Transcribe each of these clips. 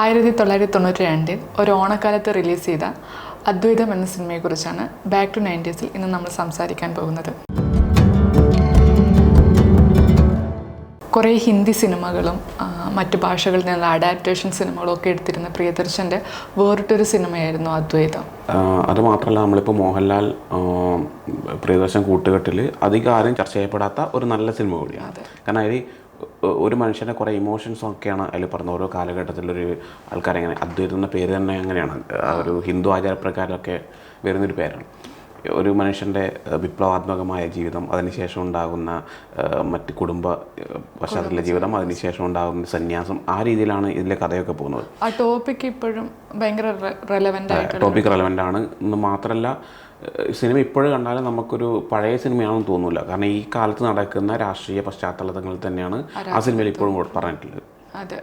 ആയിരത്തി തൊള്ളായിരത്തി തൊണ്ണൂറ്റി രണ്ടിൽ ഒരു ഓണക്കാലത്ത് റിലീസ് ചെയ്ത അദ്വൈതം എന്ന സിനിമയെക്കുറിച്ചാണ് ബാക്ക് ടു നയന്റീസിൽ ഇന്ന് നമ്മൾ സംസാരിക്കാൻ പോകുന്നത്. കുറേ ഹിന്ദി സിനിമകളും മറ്റു ഭാഷകളിൽ നിന്നുള്ള അഡാപ്റ്റേഷൻ സിനിമകളും ഒക്കെ എടുത്തിരുന്ന പ്രിയദർശന്റെ വേറിട്ടൊരു സിനിമയായിരുന്നു അദ്വൈതം. അത് മാത്രമല്ല നമ്മളിപ്പോൾ മോഹൻലാൽ പ്രിയദർശൻ കൂട്ടുകെട്ടിൽ അധികം ആരും ചർച്ച ചെയ്യപ്പെടാത്ത ഒരു നല്ല സിനിമ കൂടിയാണ്. കാരണം അതിൽ ഒരു മനുഷ്യന്റെ കുറേ ഇമോഷൻസ് ഒക്കെയാണ് അതിൽ പറഞ്ഞ ഓരോ കാലഘട്ടത്തിലൊരു ആൾക്കാരെങ്ങനെ അദ്വൈതം എന്ന പേര് തന്നെ അങ്ങനെയാണ്. ആ ഒരു ഹിന്ദു ആചാരപ്രകാരമൊക്കെ വരുന്നൊരു പേരാണ്. ഒരു മനുഷ്യന്റെ വിപ്ലവാത്മകമായ ജീവിതം അതിനുശേഷം ഉണ്ടാകുന്ന മറ്റ് കുടുംബ പശ്ചാത്തല ജീവിതം അതിനുശേഷം ഉണ്ടാകുന്ന സന്യാസം ആ രീതിയിലാണ് ഇതിലെ കഥയൊക്കെ പോകുന്നത്. ആ ടോപ്പിക് ഇപ്പോഴും ഭയങ്കര ടോപ്പിക് റെലവെന്റ് ആണ് എന്ന് മാത്രമല്ല സിനിമ ഇപ്പോഴും കണ്ടാലും നമുക്കൊരു പഴയ സിനിമയാണെന്ന് തോന്നില്ല കാരണം ഈ കാലത്ത് നടക്കുന്ന രാഷ്ട്രീയ പശ്ചാത്തലങ്ങളിൽ തന്നെയാണ് ആ സിനിമയിൽ ഇപ്പോഴും പറഞ്ഞിട്ടുള്ളത്. അതെ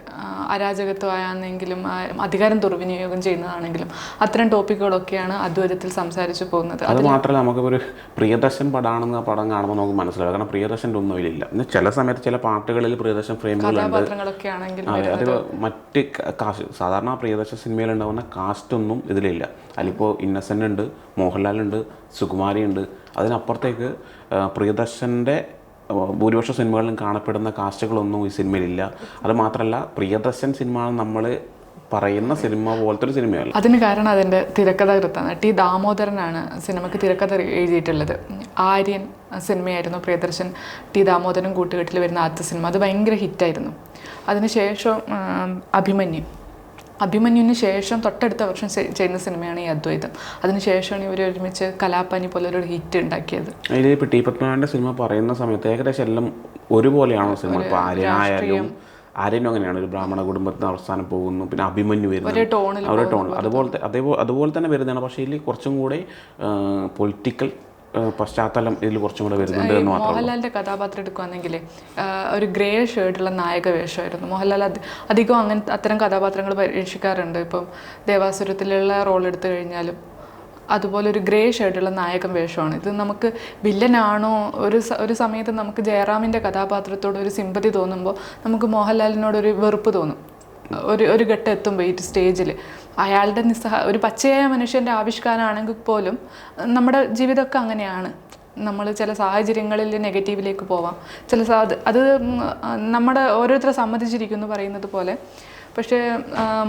അരാജകത്വമാണെങ്കിലും അധികാരം ദുർവിനിയോഗം ചെയ്യുന്നതാണെങ്കിലും അത്തരം ടോപ്പിക്കുകളൊക്കെയാണ് അദ്വൈതത്തിൽ സംസാരിച്ചു പോകുന്നത്. അത് മാത്രമല്ല നമുക്കൊരു ഒരു പ്രിയദർശൻ പടമാണെന്ന് പടം കാണുമ്പോൾ നമുക്ക് മനസ്സിലാവും. കാരണം പ്രിയദർശന്റെ ഒന്നും ഇല്ല ചില സമയത്ത് ചില പാട്ടുകളിൽ പ്രിയദർശൻ ഫ്രെയിമുകളുണ്ട് അതെ മറ്റ് കാസ്റ്റ് സാധാരണ പ്രിയദർശൻ സിനിമയിൽ ഉണ്ടാകുന്ന കാസ്റ്റ് ഒന്നും ഇതിലില്ല. അതിലിപ്പോൾ ഇന്നസെന്റ് ഉണ്ട് മോഹൻലാലുണ്ട് സുകുമാരി ഉണ്ട്. അതിനപ്പുറത്തേക്ക് പ്രിയദർശന്റെ ഭൂരിപക്ഷ സിനിമകളിലും കാണപ്പെടുന്ന കാസ്റ്റുകളൊന്നും ഈ സിനിമയിലില്ല. അത് മാത്രമല്ല പ്രിയദർശൻ സിനിമ നമ്മൾ പറയുന്ന സിനിമ പോലത്തെ ഒരു സിനിമയല്ല. അതിന് കാരണം അതിന്റെ തിരക്കഥാകൃത്താണ്. ടി ദാമോദരനാണ് സിനിമയ്ക്ക് തിരക്കഥ എഴുതിയിട്ടുള്ളത്. ആര്യൻ സിനിമയായിരുന്നു പ്രിയദർശൻ ടി ദാമോദരൻ കൂട്ടുകെട്ടിൽ വരുന്ന ആദ്യത്തെ സിനിമ. അത് ഭയങ്കര ഹിറ്റായിരുന്നു. അതിനുശേഷം അഭിമന്യു. അഭിമന്യുവിന് ശേഷം തൊട്ടടുത്ത വർഷം ചെയ്യുന്ന സിനിമയാണ് ഈ അദ്വൈതം. അതിനുശേഷമാണ് ഇവർ ഒരുമിച്ച് കലാപാനി പോലെ ഒരു ഹിറ്റ് ഉണ്ടാക്കിയത്. അതിൽ ഇപ്പോൾ ടി. പത്മനാഭന്റെ സിനിമ പറയുന്ന സമയത്ത് ഏകദേശം എല്ലാം ഒരുപോലെയാണോ സിനിമ? ഇപ്പോൾ ആര്യനായാലും ആര്യനും അങ്ങനെയാണ്. ഒരു ബ്രാഹ്മണ കുടുംബത്തിന് അവസാനം പോകുന്നു പിന്നെ അഭിമന്യു വരുന്നു. ടോണിൽ അതുപോലത്തെ അതേപോലെ അതുപോലെ തന്നെ വരുന്നതാണ്. പക്ഷേ ഇതിൽ കുറച്ചും കൂടെ പൊളിറ്റിക്കൽ പശ്ചാത്തലം ഇതിൽ കുറച്ചും കൂടെ വരുന്നുണ്ട് എന്ന് മാത്രം മോഹൻലാലിന്റെ കഥാപാത്രം എടുക്കുകയാണെങ്കിൽ ഒരു ഗ്രേ ഷർട്ടുള്ള നായക വേഷമായിരുന്നു. മോഹൻലാൽ അധികം അങ്ങനെ അത്തരം കഥാപാത്രങ്ങൾ പരീക്ഷിക്കാറുണ്ട്. ഇപ്പം ദേവാസുരത്തിലുള്ള റോൾ എടുത്തു കഴിഞ്ഞാലും അതുപോലെ ഒരു ഗ്രേ ഷർട്ടുള്ള നായകൻ വേഷമാണ്. ഇത് നമുക്ക് വില്ലനാണോ? ഒരു ഒരു സമയത്ത് നമുക്ക് ജയറാമിന്റെ കഥാപാത്രത്തോട് ഒരു സിമ്പതി തോന്നുമ്പോൾ നമുക്ക് മോഹൻലാലിനോട് ഒരു വെറുപ്പ് തോന്നും. ഒരു ഒരു ഘട്ടം എത്തുമ്പോൾ ഈ സ്റ്റേജിൽ അയാളുടെ നിസ്സഹ ഒരു പച്ചയായ മനുഷ്യന്റെ ആവിഷ്കാരമാണെങ്കിൽ പോലും നമ്മുടെ ജീവിതമൊക്കെ അങ്ങനെയാണ്. നമ്മൾ ചില സാഹചര്യങ്ങളിൽ നെഗറ്റീവിലേക്ക് പോവാം. ചില സാ അത് നമ്മുടെ ഓരോരുത്തരെ സമ്മതിച്ചിരിക്കുന്നു പറയുന്നത് പോലെ. പക്ഷേ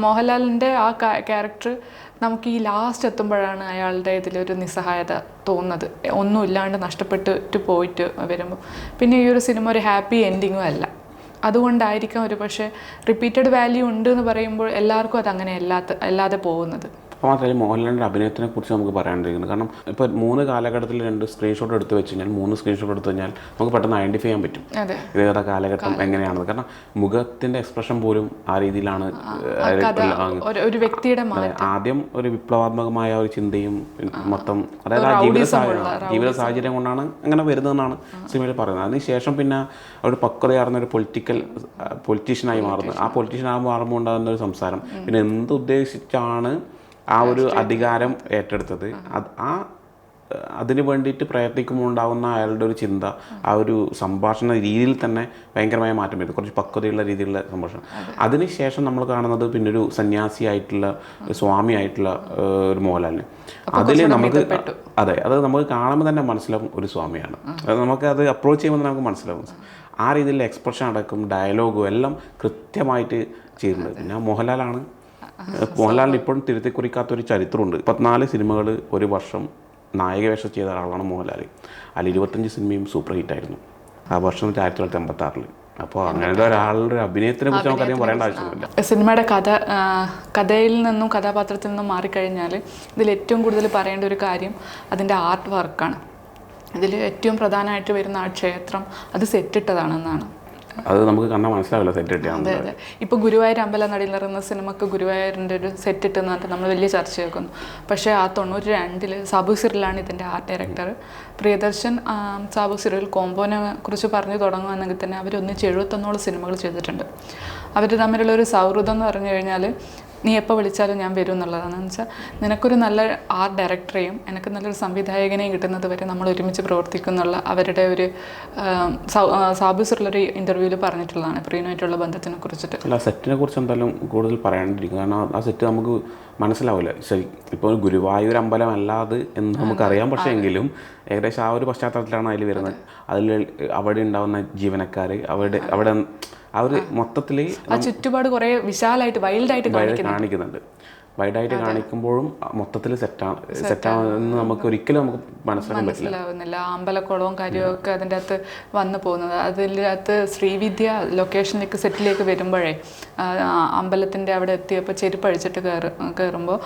മോഹൻലാലിന്റെ ആ ക്യാരക്ടർ നമുക്ക് ഈ ലാസ്റ്റ് എത്തുമ്പോഴാണ് അയാളുടെ ഇതിലൊരു നിസ്സഹായത തോന്നുന്നത്. ഒന്നുമില്ലാണ്ട് നഷ്ടപ്പെട്ടിട്ട് പോയിട്ട് വരുമ്പോൾ പിന്നെ ഈ ഒരു സിനിമ ഒരു ഹാപ്പി എൻഡിങ്ങും അല്ല. അതുകൊണ്ടായിരിക്കാം ഒരു പക്ഷേ റിപ്പീറ്റഡ് വാല്യൂ ഉണ്ട് എന്ന് പറയുമ്പോൾ എല്ലാവർക്കും അത് അങ്ങനെ അല്ലാത്ത അല്ലാതെ പോകുന്നത്. അപ്പോൾ മാത്രമല്ല മോഹൻലാലിന്റെ അഭിനയത്തിനെ കുറിച്ച് നമുക്ക് പറയാണ്ടിരിക്കുന്നത് കാരണം ഇപ്പോൾ മൂന്ന് കാലഘട്ടത്തിൽ രണ്ട് സ്ക്രീൻഷോട്ട് എടുത്ത് വെച്ച് കഴിഞ്ഞാൽ മൂന്ന് സ്ക്രീൻഷോട്ട് എടുത്ത് കഴിഞ്ഞാൽ നമുക്ക് പെട്ടെന്ന് ഐഡന്റിഫൈ ചെയ്യാൻ പറ്റും. അതെ. ഇത് ഏതാ കാലഘട്ടം എങ്ങനെയാണെന്ന്. കാരണം മുഖത്തിന്റെ എക്സ്പ്രഷൻ പോലും ആ രീതിയിലാണ് ഒരു വ്യക്തിയുടെ ആദ്യം ഒരു വിപ്ലവാത്മകമായ ഒരു ചിന്തയും മൊത്തം അതായത് ആ ജീവിത സാഹചര്യം ജീവിത സാഹചര്യം കൊണ്ടാണ് അങ്ങനെ വരുന്നതെന്നാണ് സിനിമയിൽ പറയുന്നത്. അതിനുശേഷം പിന്നെ ഒരു പക്വതയാർന്ന ഒരു പൊളിറ്റിക്കൽ പൊളിറ്റീഷ്യനായി മാറുന്നത് ആ പൊളിറ്റീഷ്യനായി മാറുമ്പോൾ ഉണ്ടാകുന്ന ഒരു സംസാരം. പിന്നെ എന്ത് ഉദ്ദേശിച്ചാണ് ആ ഒരു അധികാരം ഏറ്റെടുത്തത്. ആ. അതിനു വേണ്ടിയിട്ട് പ്രയത്നിക്കുമ്പോൾ ഉണ്ടാകുന്ന അയാളുടെ ഒരു ചിന്ത ആ ഒരു സംഭാഷണ രീതിയിൽ തന്നെ ഭയങ്കരമായ മാറ്റം വരും കുറച്ച് പക്വതയുള്ള രീതിയിലുള്ള സംഭാഷണം. അതിനുശേഷം നമ്മൾ കാണുന്നത് പിന്നെ ഒരു സന്യാസിയായിട്ടുള്ള സ്വാമി ആയിട്ടുള്ള ഒരു മോഹൻലാലിന്. അതിൽ നമുക്ക് അതെ അത് നമുക്ക് കാണുമ്പോൾ തന്നെ മനസ്സിലാവും ഒരു സ്വാമിയാണ്. അത് നമുക്ക് അത് അപ്രോച്ച് ചെയ്യുമ്പോൾ നമുക്ക് മനസ്സിലാവും. ആ. രീതിയിലുള്ള എക്സ്പ്രഷൻ അടക്കം ഡയലോഗും എല്ലാം കൃത്യമായിട്ട് ചെയ്യുന്നത്. പിന്നെ മോഹൻലാലാണ് മോഹൻലാലിന് ഇപ്പോഴും തിരുത്തി കുറിക്കാത്ത ഒരു ചരിത്രമുണ്ട്. പത്തിനാല് സിനിമകൾ ഒരു വർഷം നായകവേഷം ചെയ്ത ഒരാളാണ് മോഹൻലാൽ അതിൽ ഇരുപത്തഞ്ച് സിനിമയും സൂപ്പർ ഹിറ്റായിരുന്നു ആ വർഷം ആയിരത്തി തൊള്ളായിരത്തി അമ്പത്തി ആറിൽ അപ്പോൾ അങ്ങനത്തെ ഒരാളുടെ ഒരു അഭിനയത്തിനെ കുറിച്ച് നമുക്കധികം പറയേണ്ട ആവശ്യമില്ല സിനിമയുടെ കഥ കഥയിൽ നിന്നും കഥാപാത്രത്തിൽ നിന്നും മാറിക്കഴിഞ്ഞാൽ ഇതിൽ ഏറ്റവും കൂടുതൽ പറയേണ്ട ഒരു കാര്യം അതിന്റെ ആർട്ട് വർക്കാണ് ഇതിൽ ഏറ്റവും പ്രധാനമായിട്ട് വരുന്ന ആ ക്ഷേത്രം അത് സെറ്റിട്ടതാണെന്നാണ് അത് നമുക്ക് കണ്ടാൽ മനസ്സിലാവില്ല സെറ്റ് കിട്ടിയാണ് അതെ അതെ. ഇപ്പോൾ ഗുരുവായൂർ അമ്പല നടയിൽ ഇറങ്ങുന്ന സിനിമക്ക് ഗുരുവായൂരിന്റെ ഒരു സെറ്റ് ഇട്ടെന്ന് പറഞ്ഞിട്ട് നമ്മൾ വലിയ ചർച്ച കേൾക്കുന്നു പക്ഷേ ആ തൊണ്ണൂറ്റി രണ്ടിൽ സാബു സിറിലാണ് ഇതിന്റെ ആർട്ട് ഡയറക്ടർ പ്രിയദർശൻ സാബു സിറിൽ കോമ്പോനെ കുറിച്ച് പറഞ്ഞു തുടങ്ങുകയാണെങ്കിൽ തന്നെ അവർ ഒന്നിച്ച് എഴുപത്തൊന്നോളം സിനിമകൾ ചെയ്തിട്ടുണ്ട്. അവർ തമ്മിലുള്ള ഒരു സൗഹൃദം എന്ന് പറഞ്ഞു കഴിഞ്ഞാൽ നീ എപ്പോൾ വിളിച്ചാലും ഞാൻ വരും എന്നുള്ളതാണ്. എന്ന് വെച്ചാൽ നിനക്കൊരു നല്ല ആർട്ട് ഡയറക്ടറെയും എനിക്ക് നല്ലൊരു സംവിധായകനെയും കിട്ടുന്നത് വരെ നമ്മൾ ഒരുമിച്ച് പ്രവർത്തിക്കുന്നുള്ള അവരുടെ ഒരു സാബുസുള്ളൊരു ഇന്റർവ്യൂവിൽ പറഞ്ഞിട്ടുള്ളതാണ്. പ്രീനുമായിട്ടുള്ള ബന്ധത്തിനെ കുറിച്ചിട്ട്. അല്ല സെറ്റിനെ കുറിച്ച് എന്തായാലും കൂടുതൽ പറയാണ്ടിരിക്കും കാരണം ആ- സെറ്റ് നമുക്ക് മനസ്സിലാവില്ല ശരി ഇപ്പോൾ ഗുരുവായൂർ അമ്പലം അല്ലാതെ എന്ന് നമുക്കറിയാം പക്ഷേ എങ്കിലും ഏകദേശം ആ ഒരു പശ്ചാത്തലത്തിലാണ് അതിൽ വരുന്നത്. അതിൽ അവിടെ ഉണ്ടാവുന്ന ജീവനക്കാർ അവിടെ അവിടെ ഒരു മൊത്തത്തിൽ ആ ചുറ്റുപാട് കുറേ വിശാലമായിട്ട് വൈൽഡായിട്ട് കാണിക്കുന്നുണ്ട്. വൈഡായിട്ട് കാണിക്കുമ്പോഴും മൊത്തത്തിൽ സെറ്റാണ് സെറ്റാണെന്ന് നമുക്ക് ഒരിക്കലും നമുക്ക് മനസ്സിലാക്കാൻ പറ്റില്ല. മനസ്സിലാവുന്നില്ല. അമ്പലക്കുളവും കാര്യമൊക്കെ അതിന്റെ അകത്ത് വന്നു പോകുന്നത്. അതിനകത്ത് ശ്രീവിദ്യ ലൊക്കേഷനിലേക്ക് സെറ്റിലേക്ക് വരുമ്പോഴേ അമ്പലത്തിന്റെ അവിടെ എത്തിയപ്പോൾ ചെരുപ്പ് അഴിച്ചിട്ട് കയറി കയറുമ്പോൾ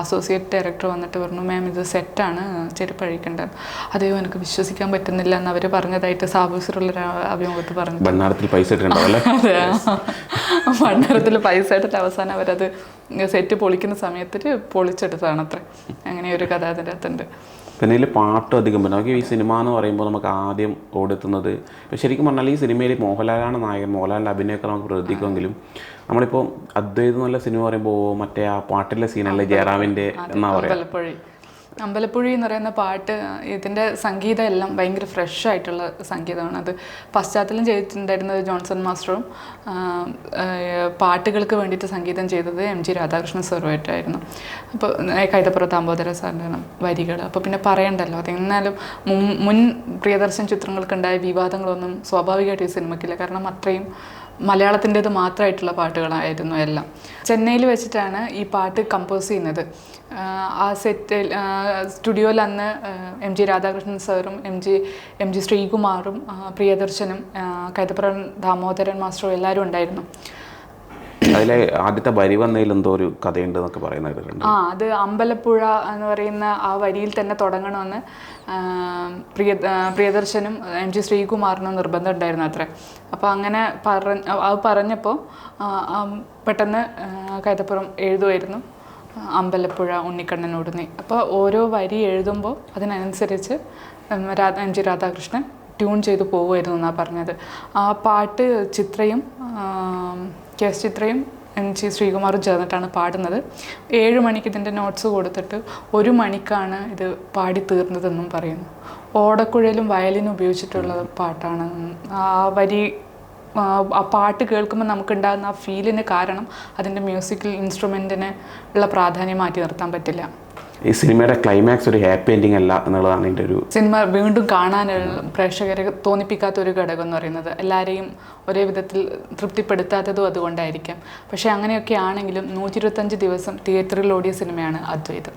അസോസിയേറ്റ് ഡയറക്ടർ വന്നിട്ട് പറഞ്ഞു മാം ഇത് സെറ്റാണ് ചെരുപ്പ് അഴിക്കേണ്ടത് അതേ എനിക്ക് വിശ്വസിക്കാൻ പറ്റുന്നില്ല എന്ന് അവർ പറഞ്ഞതായിട്ട് സാബുസിറുള്ള അഭിമുഖത്ത് പറഞ്ഞു. ഭണ്ണാരത്തിൽ പൈസ ഇട്ടിട്ടുണ്ടാവും അല്ലേ? ഭണ്ഡാരത്തിൽ പൈസ ഇട്ടിട്ട് അവസാനം അവരത് സെറ്റ് പൊളിക്കുന്ന സമയത്ത് പൊളിച്ചെടുത്തതാണ് അത്ര. അങ്ങനെ ഒരു കഥ അതിന്റെ അകത്തുണ്ട്. പിന്നെ ഇതിൽ പാട്ടും അധികം വരും നമുക്ക് ഈ സിനിമ എന്ന് പറയുമ്പോൾ നമുക്ക് ആദ്യം ഓടെത്തുന്നത് ശരിക്കും പറഞ്ഞാൽ ഈ സിനിമയിൽ മോഹൻലാലാണ് നായകൻ മോഹൻലാലിന്റെ അഭിനയമൊക്കെ നമുക്ക് പ്രവർത്തിക്കുമെങ്കിലും നമ്മളിപ്പോൾ അദ്വൈതം എന്നുള്ള സിനിമ പറയുമ്പോൾ മറ്റേ ആ പാട്ടിലെ സീനല്ലേ ജയറാമിന്റെ എന്നാ പറയുക അമ്പലപ്പുഴി എന്ന് പറയുന്ന പാട്ട് ഇതിന്റെ സംഗീതം എല്ലാം ഭയങ്കര ഫ്രഷ് ആയിട്ടുള്ള സംഗീതമാണ്. അത് പശ്ചാത്തലം ചെയ്തിട്ടുണ്ടായിരുന്നത് ജോൺസൺ മാസ്റ്ററും പാട്ടുകൾക്ക് വേണ്ടിയിട്ട് സംഗീതം ചെയ്തത് എം ജി രാധാകൃഷ്ണൻ സാറുമായിട്ടായിരുന്നു. അപ്പോൾ കൈതപ്പുറ താമ്പോദര സാറിന്റെ വരികൾ അപ്പോൾ പിന്നെ പറയണ്ടല്ലോ അത് എന്നാലും മുൻ മുൻ പ്രിയദർശൻ ചിത്രങ്ങൾക്കുണ്ടായ വിവാദങ്ങളൊന്നും സ്വാഭാവികമായിട്ട് ഈ സിനിമയ്ക്കില്ല. കാരണം അത്രയും മലയാളത്തിന്റെത് മാത്രമായിട്ടുള്ള പാട്ടുകളായിരുന്നു എല്ലാം. ചെന്നൈയിൽ വെച്ചിട്ടാണ് ഈ പാട്ട് കമ്പോസ് ചെയ്യുന്നത്. ആ സെറ്റിൽ സ്റ്റുഡിയോയിൽ അന്ന് എം ജി രാധാകൃഷ്ണൻ സാറും എം ജി എം ജി ശ്രീകുമാറും പ്രിയദർശനും കൈതപ്രൻ ദാമോദരൻ മാസ്റ്ററും എല്ലാവരും ഉണ്ടായിരുന്നു. അതിലെ ആദ്യത്തെ വരി വന്നതിൽ എന്തോ ഒരു കഥയുണ്ട് എന്നൊക്കെ കേട്ടിട്ടുണ്ട് ആ അത് അമ്പലപ്പുഴ എന്ന് പറയുന്ന ആ വരിയിൽ തന്നെ തുടങ്ങണമെന്ന് പ്രിയ പ്രിയദർശനും എം ജി ശ്രീകുമാറിനും നിർബന്ധം ഉണ്ടായിരുന്നു അത്ര. അപ്പോൾ അങ്ങനെ പറഞ്ഞ അത് പറഞ്ഞപ്പോൾ പെട്ടെന്ന് കൈതപ്പുറം എഴുതുമായിരുന്നു അമ്പലപ്പുഴ ഉണ്ണിക്കണ്ണനോട് നീ. അപ്പോൾ ഓരോ വരി എഴുതുമ്പോൾ അതിനനുസരിച്ച് Radha M G Radhakrishnan tune ചെയ്തു പോകുമായിരുന്നു എന്നാണ് പറഞ്ഞത്. ആ പാട്ട് ചിത്രയും കെ എസ് ചിത്രയും എൻ ജി ശ്രീകുമാറും ചേർന്നിട്ടാണ് പാടുന്നത്. ഏഴ് മണിക്ക് ഇതിന്റെ നോട്ട്സ് കൊടുത്തിട്ട് ഒരു മണിക്കാണ് ഇത് പാടി തീർന്നതെന്നും പറയുന്നു. ഓടക്കുഴലും വയലിനും ഉപയോഗിച്ചിട്ടുള്ള പാട്ടാണ്. ആ വരി ആ, പാട്ട് കേൾക്കുമ്പോൾ നമുക്കുണ്ടാകുന്ന ആ ഫീലിന് കാരണം അതിന്റെ മ്യൂസിക്കൽ ഇൻസ്ട്രുമെന്റിന് ഉള്ള പ്രാധാന്യം മാറ്റി നിർത്താൻ പറ്റില്ല. ഈ സിനിമയുടെ ക്ലൈമാക്സ് ഒരു ഹാപ്പി എൻഡിങ് അല്ല എന്നുള്ളതാണ് എന്റെ ഒരു സിനിമ വീണ്ടും കാണാനുള്ള പ്രേക്ഷകരെ തോന്നിപ്പിക്കാത്ത ഒരു ഘടകം എന്ന് പറയുന്നത്. എല്ലാവരെയും ഒരേ വിധത്തിൽ തൃപ്തിപ്പെടുത്താത്തതും അതുകൊണ്ടായിരിക്കാം. പക്ഷേ അങ്ങനെയൊക്കെ ആണെങ്കിലും നൂറ്റി ഇരുപത്തഞ്ച് ദിവസം തിയേറ്ററിൽ ഓടിയ സിനിമയാണ് അദ്വൈതം.